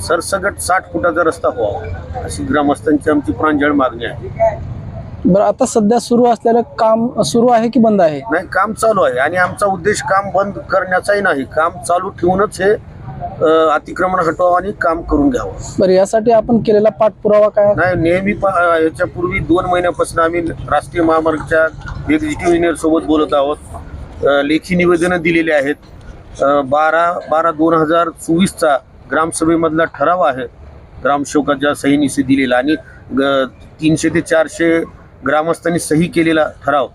सरसगट साठ फुटाचा रस्ता व्हावा अशी ग्रामस्थांची आमची प्रांजळ मागणी आहे. बरं आता सध्या सुरू असलेलं काम सुरू आहे की बंद आहे? नाही काम चालू आहे आणि आमचा उद्देश काम बंद करण्याचाही नाही. काम चालू ठेवूनच हे अ, अतिक्रमण हटवावं आणि काम करून घ्यावं. बरं यासाठी आपण केलेला पाठपुरावा काय? नाही नेहमी प- याच्यापूर्वी दोन महिन्यापासून आम्ही राष्ट्रीय महामार्गच्या एक्झिक्युटिव्ह इंजिनियर सोबत बोलत आहोत. अ, लेखी निवेदनं दिलेली आहेत. अ, बारा बारा दोन हजार चोवीसचा ग्रामसभेमधला ठराव आहे. ग्रामसेवकाच्या सहीनिशी दिलेला आणि ग- तीनशे ते चारशे ग्रामस्थांनी सही केलेला ठराव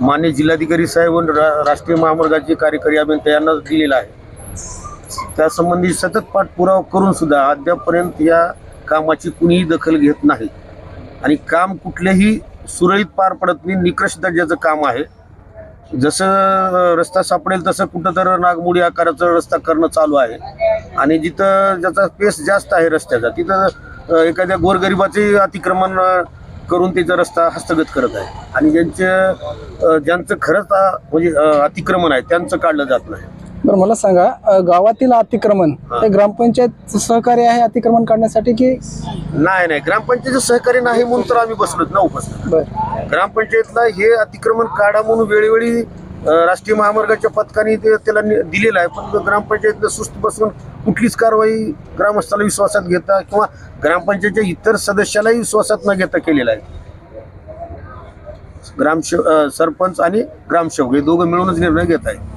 मान्य जिल्हाधिकारी साहेब रा- राष्ट्रीय महामार्गाचे कार्यकारी अभियंता यांना दिलेला आहे. त्यासंबंधी सतत पाठपुरावा करून सुद्धा अद्यापपर्यंत या कामाची कुणीही दखल घेत नाही. आणि काम कुठलेही सुरळीत पार पडत नाही निकष दर्जाचं काम आहे. जसं रस्ता सापडेल तसं कुठं तर नागमोडी आकाराचा रस्ता करणं चालू आहे. आणि जिथं ज्याचा पेस जास्त आहे रस्त्याचा तिथं एखाद्या गोरगरिबाचे अतिक्रमण करून त्याचा रस्ता हस्तगत करत आहे. आणि ज्यांचे ज्यांचं खरंच म्हणजे अतिक्रमण आहे त्यांचं काढलं जात नाही. बरं मला सांगा गावातील अतिक्रमण हा. ग्रामपंचायत सहकार्य आहे अतिक्रमण काढण्यासाठी की नाही नाही. ग्रामपंचायतीचं सहकार्य नाही म्हणून तर आम्ही बसलोत ना उपस्थित. बरं. ग्रामपंचायतला हे अतिक्रमण काढा म्हणून वेळोवेळी राष्ट्रीय महामार्गाच्या पथकाने ते त्याला दिलेलं आहे. पण ग्रामपंचायतनं सुस्त बसून कुठलीच कारवाई ग्रामस्थाला विश्वासात घेता किंवा ग्रामपंचायतच्या इतर सदस्यालाही विश्वासात न घेता केलेला आहे. ग्रामसेव सरपंच आणि ग्रामसेवक हे दोघं मिळूनच निर्णय घेत आहे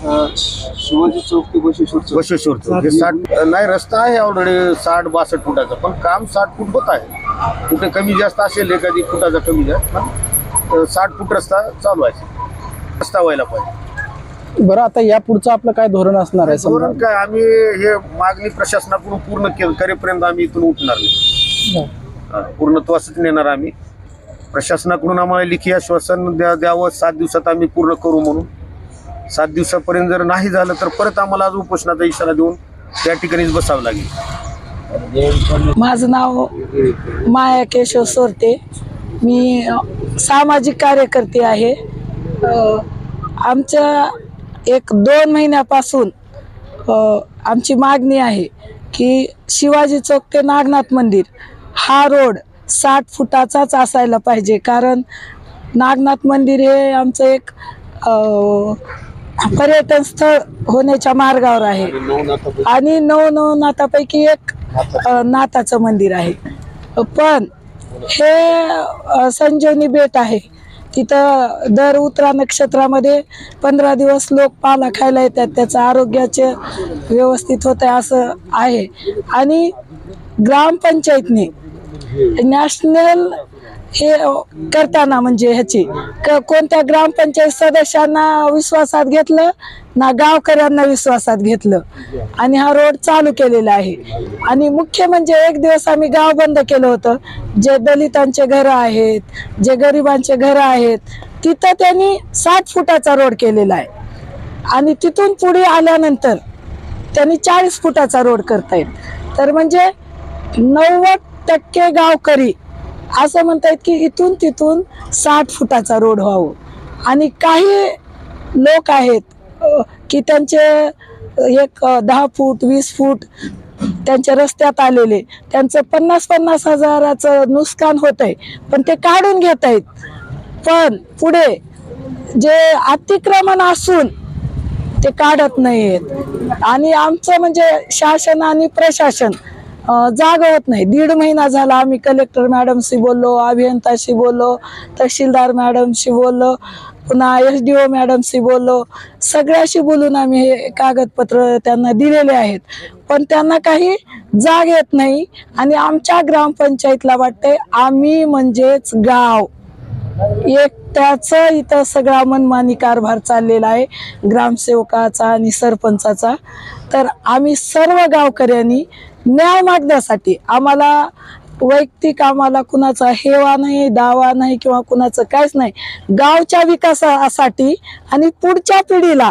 शिवाजी चौक ते बसेश्वर बसेश्वरचं हे साठ नाही रस्ता आहे ऑलरेडी साठ बासष्ट फुटाचा पण काम साठ फूट होत आहे. कुठे कमी जास्त असेल एखादी फुटाचा कमी जास्त पण साठ फूट रस्ता चालू आहे. रस्ता व्हायला पाहिजे. बरं आता या पुढचं आपलं काय धोरण असणार आहे? धोरण काय आम्ही हे मागणी प्रशासनाकडून पूर्ण के- करेपर्यंत आम्ही इथून उठणार नाही. हा, पूर्णत्वासच नेणार आम्ही. प्रशासनाकडून आम्हाला लेखी आश्वासन द्या द्यावं सात दिवसात आम्ही पूर्ण करू म्हणून. सात दिवसापर्यंत जर नाही झालं तर परत आम्हाला आज उपोषणाचा इशारा देऊन त्या ठिकाणीच बसावं लागेल. माझं नाव माया केशव सोरते. मी सामाजिक कार्यकर्ते आहे. आमच्या एक दोन महिन्यापासून आमची मागणी आहे की शिवाजी चौक ते नागनाथ मंदिर हा रोड साठ फुटाचाच असायला पाहिजे. कारण नागनाथ मंदिर हे आमचं एक पर्यटन स्थळ होण्याच्या मार्गावर आहे. आणि नऊ नऊ नाथापैकी एक नाथाचं मंदिर आहे. पण हे संजीवनी बेट आहे. तिथं दर उतरा नक्षत्रामध्ये पंधरा दिवस लोक पाला खायला येतात. त्याचं आरोग्याचे व्यवस्थित होत आहे असं आहे. आणि ग्रामपंचायतने नॅशनल हे करताना म्हणजे ह्याची. क कोणत्या ग्रामपंचायत सदस्यांना विश्वासात घेतलं ना गावकऱ्यांना विश्वासात घेतलं. आणि हा रोड चालू केलेला आहे. आणि मुख्य म्हणजे एक दिवस आम्ही गाव बंद केलं होतं. जे दलितांचे घरं आहेत जे गरिबांचे घरं आहेत तिथं त्यांनी साठ फुटाचा रोड केलेला आहे. आणि तिथून पुढे आल्यानंतर त्यांनी चाळीस फुटाचा रोड करतायत तर म्हणजे नव्वद टक्के गावकरी असं म्हणतायत की इथून तिथून साठ फुटाचा रोड व्हावं. आणि काही लोक आहेत की त्यांचे एक दहा फूट वीस फूट त्यांच्या रस्त्यात आलेले. त्यांचं पन्नास पन्नास हजाराचं नुकसान होत आहे पण ते काढून घेत आहेत पण पुढे जे अतिक्रमण असून ते काढत नाहीत आणि आमचं म्हणजे शासन आणि प्रशासन जाग होत नाही. दीड महिना झाला आम्ही कलेक्टर मॅडमशी बोललो अभियंताशी बोललो तहसीलदार मॅडमशी बोललो पुन्हा एस डी ओ मॅडमशी बोललो. सगळ्याशी बोलून आम्ही हे कागदपत्र त्यांना दिलेले आहेत. पण त्यांना काही जाग येत नाही आणि आमच्या ग्रामपंचायतला वाटतंय आम्ही म्हणजेच गाव. एक त्याचं इथं सगळा मनमानी कारभार चाललेला आहे ग्रामसेवकाचा आणि सरपंचाचा. तर आम्ही सर्व गावकऱ्यांनी न्याय मागण्यासाठी आम्हाला वैयक्तिक आम्हाला कुणाचा हेवा नाही दावा नाही किंवा कुणाचं काहीच नाही. गावच्या विकासासाठी आणि पुढच्या पिढीला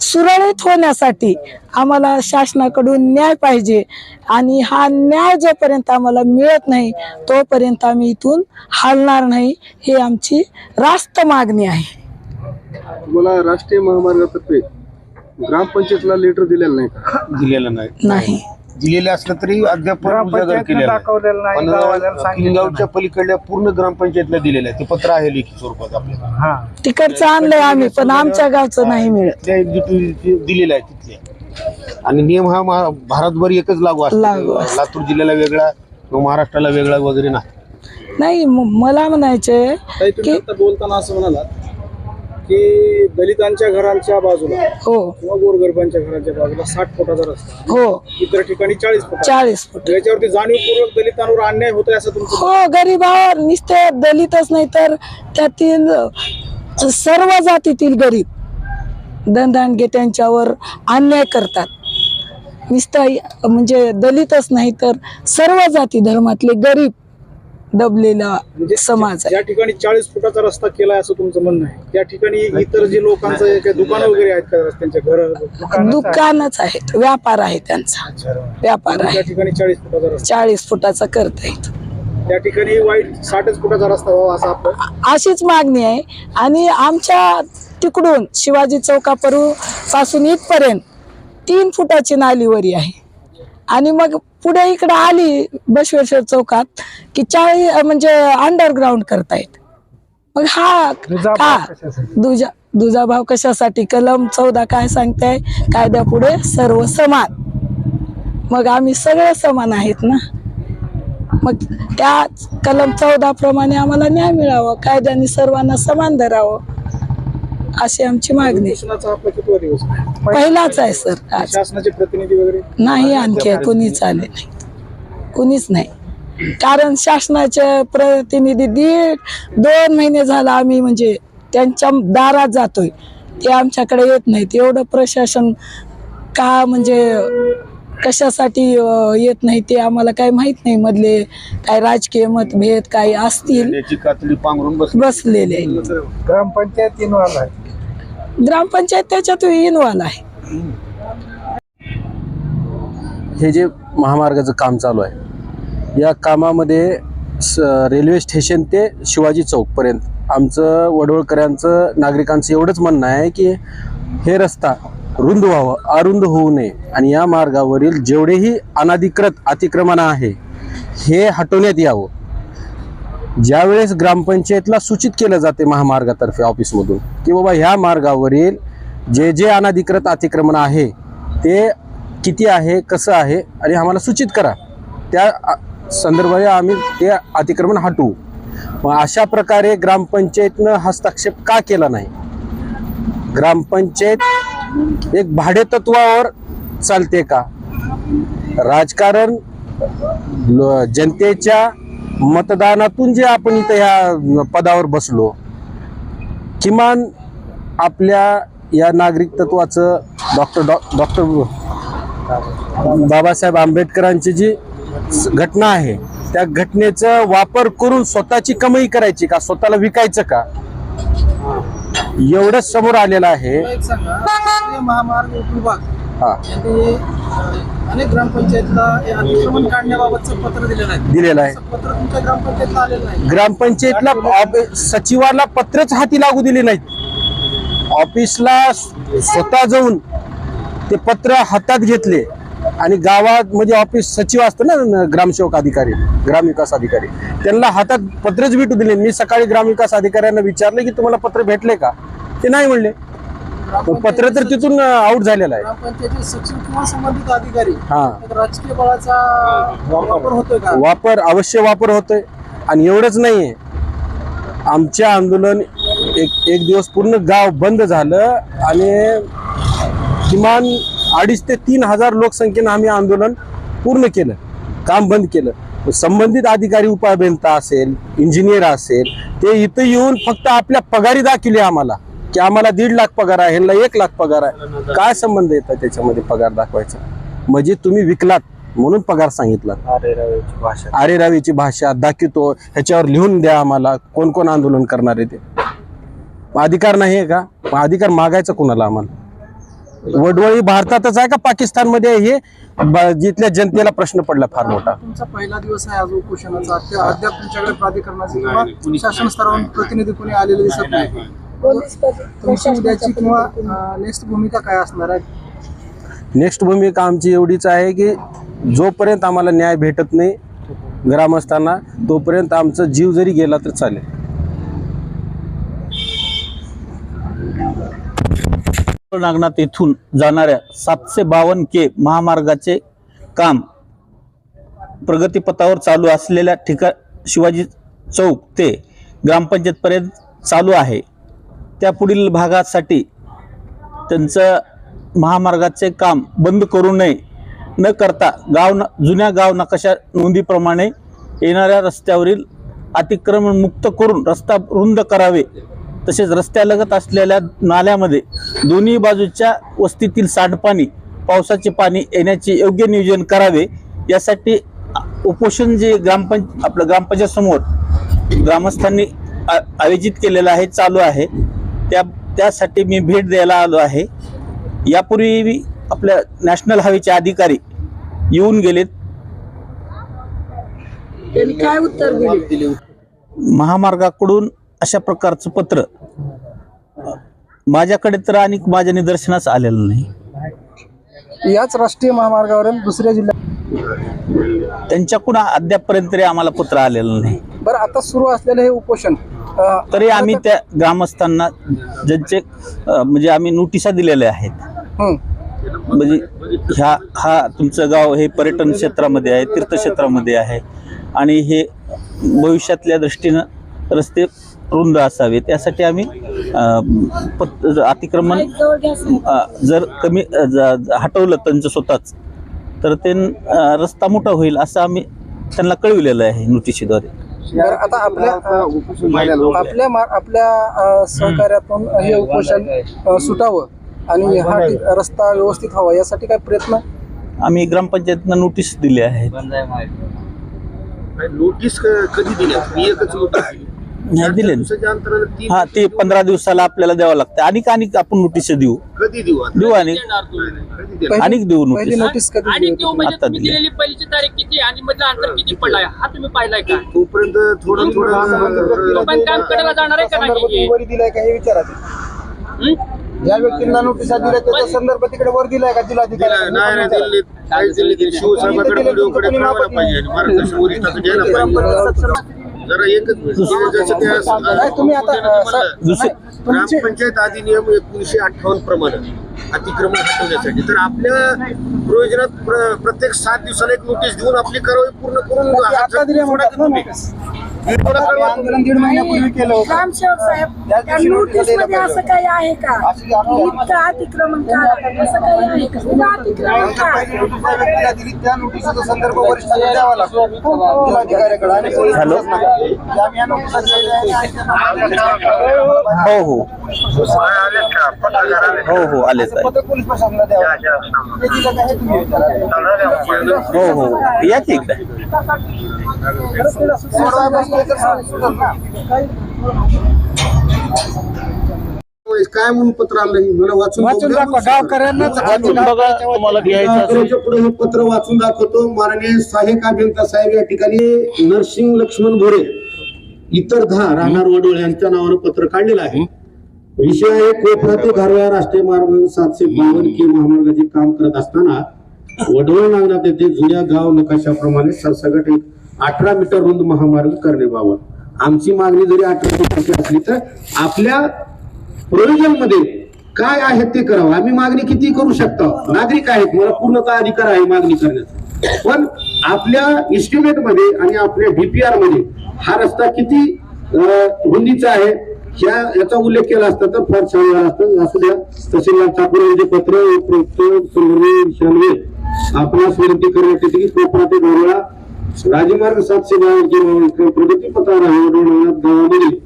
सुरळीत होण्यासाठी आम्हाला शासनाकडून न्याय पाहिजे आणि हा न्याय जोपर्यंत आम्हाला मिळत नाही तोपर्यंत आम्ही इथून हलणार नाही हे आमची रास्त मागणी आहे. तुम्हाला राष्ट्रीय महामार्गातर्फे ग्रामपंचायतला लेटर दिलेलं नाही का? दिलेलं नाही. नाही. दिलेलं असलं तरी अद्याप उजागर केलेलं नाही. पण किनगावच्या पलीकडल्या पूर्ण ग्रामपंचायतला दिलेलं आहे. ते पत्र आहे लेखी स्वरूपात आपल्याला. तिकडचं आणलंय आम्ही पण आमच्या गावचं नाही मिळत. त्या एक्झिक्युटिव्ह दिलेला आहे तिथले. आणि नियम हा महा- भारतभर एकच लागू लागू असतो. लातूर जिल्ह्याला वेगळा किंवा महाराष्ट्राला वेगळा वगैरे नाही. नाही म- मला म्हणायचे ताई तुम्ही की बोलताना असं म्हणालात की दलितांच्या घरांच्या बाजूला हो. किंवा गोरगरबांच्या घरांच्या बाजूला साठ फुटाचा रस्ता हो. इतर ठिकाणी चाळीस फुट चाळीस फूट. याच्यावरती जाणीवपूर्वक दलितांवर अन्याय होतोय असं तुमचं हो गरीबावर नुसते दलितच नाही तर त्यातील सर्व जातीतील गरीब दंदांडगे त्यांच्यावर अन्याय करतात. नुसतं म्हणजे दलितच नाही तर सर्व जाती धर्मातले गरीब दबलेला म्हणजे समाज आहे. ज्या ठिकाणी चाळीस फुटाचा रस्ता केलाय असं तुमचं म्हणणं आहे. त्या ठिकाणी इतर जे लोकांचं काही दुकानं वगैरे आहेत का रस्त्यांच्या घर? दुकानच आहेत. व्यापार आहे त्यांचा. व्यापार त्या आहे. ठिकाणी चाळीस फुटाचा रस्ता. चाळीस फुटाचा करता येतो त्या ठिकाणी वाईट साठच फुटाचा रस्ता व्हावा असं आपलं अशीच मागणी आहे. आणि आमच्या तिकडून शिवाजी चौकापरू पासून इथपर्यंत तीन फुटाची नालीवरी आहे. आणि मग पुढे इकडे आली बसवेश्वर चौकात की चाळी म्हणजे अंडरग्राऊंड करतायत. मग हा का? दुजा दुजा भाव कशासाठी? कलम चौदा काय सांगताय? कायद्यापुढे सर्व समान मग आम्ही सगळे समान आहेत ना? मग त्या कलम चौदा प्रमाणे आम्हाला न्याय मिळावा कायद्याने सर्वांना समान धरावं. अशी आमची मागणी शासनाचा आपला कितवा दिवस आहे? पहिलाच आहे सर आज. शासनाचे प्रतिनिधी वगैरे? नाही आणखी कुणीच आले नाही. कुणीच नाही. कारण शासनाचे प्रतिनिधी दीड दोन महिने झाला आम्ही म्हणजे त्यांच्या दारात जातोय. ते आमच्याकडे येत नाहीत. एवढं प्रशासन का म्हणजे कशासाठी अं, येत नाही ते आम्हाला काही माहीत नाही. मधले काय राजकीय मतभेद काही असतील त्याची कातडी पांघरून बस बसलेले. ग्रामपंचायत इन्व्हॉल्व आहे. ग्रामपंचायत त्याच्यात इन्व्हॉल्व आहे. हे जे महामार्गाचं काम चालू आहे या कामामध्ये स रेल्वे स्टेशन ते शिवाजी चौकपर्यंत आमचं वडवळकरांचं नागरिकांचं एवढंच म्हणणं आहे की हे रस्ता रुंद व्हावं अरुंद होऊ नये. आणि या मार्गावरील जेवढेही अनाधिकृत अतिक्रमण आहे हे हटवण्यात यावं. ज्यावेळेस ग्रामपंचायतला सूचित केलं जाते महामार्गातर्फे ऑफिसमधून की बाबा ह्या मार्गावरील जे जे अनाधिकृत अतिक्रमण आहे ते किती आहे कसं आहे आणि आम्हाला सूचित करा. त्या संदर्भाने आम्ही ते अतिक्रमण हटवू. मग अशा प्रकारे ग्रामपंचायतनं हस्तक्षेप का केला नाही? ग्रामपंचायत एक भाडेतत्वावर चालते का? राजकारण ल- जनतेच्या मतदानातून जे आपण इथं ह्या पदावर बसलो किमान आपल्या या नागरिक तत्वाचं डॉक्टर डॉ डॉक्टर बाबासाहेब आंबेडकरांची जी घटना आहे त्या घटनेचा वापर करून स्वतःची कमाई करायची का स्वतःला विकायचं का? एवढंच समोर आलेलं आहे. महामार्ग हा. अनेक ग्रामपंचायतला हे अतिक्रमण काढण्याबाबतचं पत्र दिलेलं आहे. दिलेलं आहे. असं पत्र तुमच्या ग्रामपंचायतला आलेलं नाही. ग्रामपंचायतला ऑफ- सचिवाला पत्रच हाती लागू दिले नाहीत. ऑफिसला स्व- स्वतः जाऊन ते पत्र हातात घेतले आणि गावात म्हणजे ऑफिस सचिव असतं ना न- ग्रामसेवक अधिकारी ग्रामविकास अधिकारी त्यांना हातात पत्रच भेटू दिले. मी सकाळी ग्रामविकास अधिकाऱ्यांना विचारले की तुम्हाला पत्र भेटले का? ते नाही म्हणले. मग पत्र तर तिथून आउट झालेलं आहे. सचिव किंवा संबंधित अधिकारी हा. राजकीय बळाचा वापर होतोय का? वापर अवश्य वापर होतोय. आणि एवढंच नाहीये. आमचे आंदोलन एक एक दिवस पूर्ण गाव बंद झालं आणि किमान अडीच ते तीन हजार लोकसंख्येनं आम्ही आंदोलन पूर्ण केलं काम बंद केलं. संबंधित अधिकारी उपाभियंता असेल इंजिनियर असेल ते इथं येऊन फक्त आपल्या पगारी दाखवले आम्हाला. की आम्हाला दीड लाख पगार आहे ह्यांना एक लाख पगार आहे. काय संबंध येतात त्याच्यामध्ये पगार दाखवायचा? म्हणजे तुम्ही विकलात म्हणून पगार सांगितला. अरे रावीची भाषा दाखवतो ह्याच्यावर लिहून द्या आम्हाला कोण कोण आंदोलन करणार आहे ते. अधिकार नाही आहे का? अधिकार मागायचा कोणाला आम्हाला? वडवळी भारतातच आहे का पाकिस्तानमध्ये आहे? हे? जिथल्या जनतेला प्रश्न पडला फार मोठा. तुमचा पहिला दिवस आहे आज उपोषणाचा अद्या- अद्याप तुमच्याकडे प्राधिकरणाचे किंवा शासन स्तरावरून प्रतिनिधी कोणी आलेले दिसत नाही. तुमची उद्याची किंवा नेक्स्ट भूमिका काय असणार आहे? नेक्स्ट भूमिका आमची एवढीच आहे की जोपर्यंत आम्हाला न्याय भेटत नाही ग्रामस्थांना तोपर्यंत आमचा जीव जरी गेला तर चालेल. नागनाथ येथून जाणाऱ्या सातशे बावन्न के महामार्गाचे काम प्रगतीपथावर चालू असलेल्या ठिका शिवाजी चौक ते ग्रामपंचायतपर्यंत चालू आहे. त्या पुढील भागासाठी त्यांचं महामार्गाचे काम बंद करू नये. न करता गाव न जुन्या गाव नकाशा नोंदीप्रमाणे येणाऱ्या रस्त्यावरील अतिक्रमण मुक्त करून रस्ता रुंद करावे. तसेच रस्त्यालगत असलेल्या नाल्यामध्ये दोन्ही बाजूच्या वस्तीतील सांडपाणी पावसाचे पाणी येण्याचे योग्य नियोजन करावे. यासाठी उपोषण जे ग्रामपंच आपलं ग्रामपंचायत समोर ग्रामस्थांनी आ- आयोजित केलेलं आहे चालू आहे. त्या त्यासाठी मी भेट द्यायला आलो आहे. यापूर्वी आपल्या नॅशनल हायवेचे अधिकारी येऊन गेलेत. काय उत्तर महामार्गाकडून अशा प्रकारचं पत्र माझ्याकडे तर आणि माझ्या निदर्शनास आलेलं नाही. याच राष्ट्रीय महामार्गावरील दुसऱ्या जिल्ह्यात त्यांच्याकडून अद्यापपर्यंत तरी आम्हाला पत्र आलेलं नाही. बरं आता सुरू असलेलं हे उपोषण अ, तरी आम्ही त्या ग्रामस्थांना ज्यांचे अ, म्हणजे आम्ही नोटिसा दिलेल्या आहेत. हं. म्हणजे ह्या हा तुमचं गाव हे पर्यटन क्षेत्रामध्ये आहे तीर्थक्षेत्रामध्ये आहे. आणि हे भविष्यातल्या दृष्टीनं रस्ते रुंद असावेत. यासाठी आम्ही अ, पत अतिक्रमण अ, जर कमी अ, ज- ज- हटवलं त्यांचं स्वतःच तर ते रस्ता मोठा होईल असं आम्ही त्यांना कळविलेलं आहे नोटिशीद्वारे. आता आपल्या आपल्या मा- आपल्या सहकार्यातून हे उपोषण सुटावं आणि हा रस्ता व्यवस्थित व्हावा यासाठी काय प्रयत्न? आम्ही ग्रामपंचायतनं नोटीस दिली आहे. नोटीस कधी दिल्या मी एकच नोटीस दिली. नाही दिले ना. दिवसाच्या अंतराने तीन हा ते पंधरा दिवसाला आपल्याला द्यावं लागतं आणि आणि आपण नोटीस देऊ कधी देऊ आता? देऊ आणि कधी देऊ? पहिली- अनेक देऊ पहिली नोटीस नोटीस कधी आणि दिली तो होती? म्हणजे आता तुम्ही दिली. दिलेली पहिलीची तारीख किती आणि मधलं अंतर किती पडलाय हा तुम्ही पाहिलाय का तोपर्यंत थोडं थोडं तो पण काम करायला जाणार आहे का संदर्भ नाही वर दिलाय का हे विचारा ते. हं? ज्या व्यक्तींना नोटिसा दिल्या त्याचा संदर्भ तिकडे वर दिलाय का जिल्हाधिकारी नाही नाही दिल्लीत काय दिल्ली दिली शिवसाहेबांकडे व्हिडिओकडे कळवायला पाहिजे आणि महाराष्ट्राच्या वरिष्ठाकडे द्यायला पाहिजे जरा एकच मिनिट. जसं तुम्ही आता, ग्रामपंचायत अधिनियम एकोणीशे अठ्ठावन्न प्रमाणे अतिक्रमण हटवण्यासाठी. तर आपल्या प्रयोजनात प्र- प्रत्येक सात दिवसाला एक नोटीस देऊन आपली कारवाई पूर्ण करून आम्ही. आंदोलन दीड महिन्यापूर्वी केलं होतं ग्रामसेवक साहेब त्या नोटीसमध्ये असं काही आहे का अशी आपल्या- इतकं अतिक्रमण करा असं काही आहे का अतिक्रमण नोटीस व्यक्तीला दिली त्या नोटीसचा संदर्भ वरिष्ठांना द्यावा लागतो जिल्हाधिकाऱ्याकडे आणि पोलीस हॅलो. प्रशासनाकडे. जे आम्ही या नोटिसा दिलेल्या आहेत. हो हो हो हो आले असं पत्र पोलीस प्रशासनाला द्यावं लागतं. ते दिलं का हे तुम्ही विचारा. हो हो या की एकदा काय म्हणून पत्र आलं मला वाचून गावकऱ्यांनाच बघा तुम्हाला घ्यायचं असेल. गावकऱ्याच्या पुढे हे पत्र वाचून दाखवतो. माननीय सहाय्यक अभियंता साहेब या ठिकाणी नरसिंग लक्ष्मण भोरे इतर दहा राहणार वडोळ यांच्या नावानं पत्र काढलेलं आहे. विषय आहे कोपरा ते घारवा राष्ट्रीय मार्ग सातशे बावन्न के महामार्गाचे काम करत असताना वडवळ नागनाथ येथे जुन्या गाव नकाशाप्रमाणे सरसकट एक अठरा मीटर रुंद महामार्ग करण्याबाबत आमची मागणी जरी अठरा मीटरची असली तर आपल्या प्रयोजनमध्ये काय आहे ते करावं. आम्ही मागणी किती करू शकतो? नागरिक आहेत. मला पूर्णतः अधिकार आहे मागणी करण्याचा. पण आपल्या इस्टिमेटमध्ये आणि आपल्या डीपीआरमध्ये हा रस्ता किती रुंदीचा आहे ह्या याचा उल्लेख केला असता तर फार छान झाला असतं. असं द्या. तहसीलदार ठाकूर यांचे पत्र उपयुक्त संदर्भ आपणास विनंती करण्यात येते की कोपरा गोरळा राजमार्ग सातशे बावन्न प्रगती पथावर आहे. गावामध्ये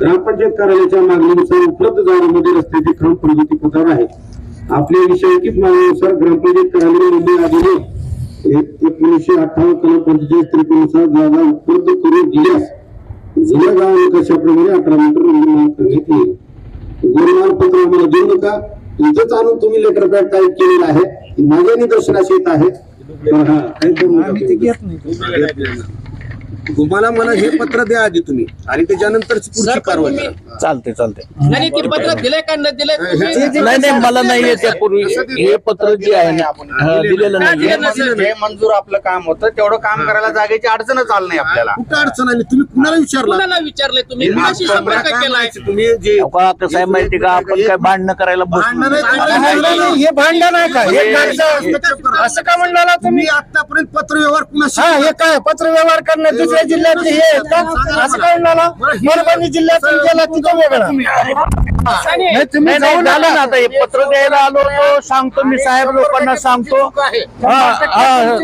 ग्रामपंचायत कार्यालयाच्या मागणीनुसार उपलब्ध जागेमध्ये रस्त्याचे काम प्रगती पथावर आहे. आपल्या विषयकीत मागणीनुसार ग्रामपंचायत कार्यालय मुंबई अधिनियम एक- एकोणीसशे अठ्ठावन्न कलम पंचेचाळीस त्रेपन्नुसार जागा उपलब्ध करून दिल्यास जुन्या गाव निकषाप्रमाणे अठरा मीटर निर्माण करण्यात येईल. गोरमाल पत्र आम्हाला देऊ नका. इथंच आणून तुम्ही लेटर पॅड टाईप केलेलं आहे. माझ्या निदर्शनास येत आहे. हा, काही करू नका आम्ही ते तुम्ही. घेत नाही. तुम्हाला मला हे पत्र द्या आधी तुम्ही. आणि पुढची पण कारवाई करा. चालते चालते नाही ते पत्र दिलंय का न दिलंय तुम्ही- नाही नाही मला नाही येते पूर्वी हे पत्र जे आहे ना हा, दिलेलं का नाही दिलं नसेल? जे मंजूर आपलं काम होतं. तेवढं काम करायला जागेची अडचणच आलं नाही आपल्याला. कुठं अडचण आली? तुम्ही कुणाला विचारला? कुणाला विचारलंय तुम्ही? कुणाशी संपर्क काय केलाय? म्हणायचं? तुम्ही जे अहो, कसं आहे माहिती का? आपण काय भांडणं करायला भांडणं नाही, बसलो. हे भांडण आहे का हे कागद- असं का म्हणला तुम्ही? आतापर्यंत पत्र व्यवहार कुणाशी हा हे काय? पत्र व्यवहार करणं दुसऱ्या जिल्ह्यातले हे आहेत का? असं काय म्हणाला परभणी जिल्ह्यातून गेला तिथं वेगळा. नाही तुम्ही नाही नाही जाऊन झालं आला ना आता हे पत्र द्यायला आलो होतो सांगतो मी साहेब लोकांना सांगतो. हा, हा,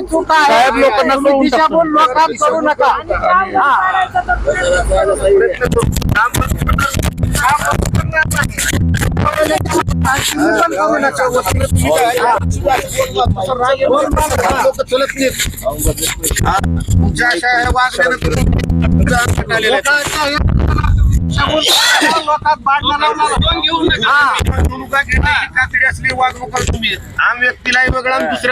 साहेब लोकांना टाकतो. करू नका. चलत नाहीत तुमच्या अशा ह्या वागण्यानं घेऊन असली तुम्ही आम व्यक्तीलाही वेगळा दुसऱ्या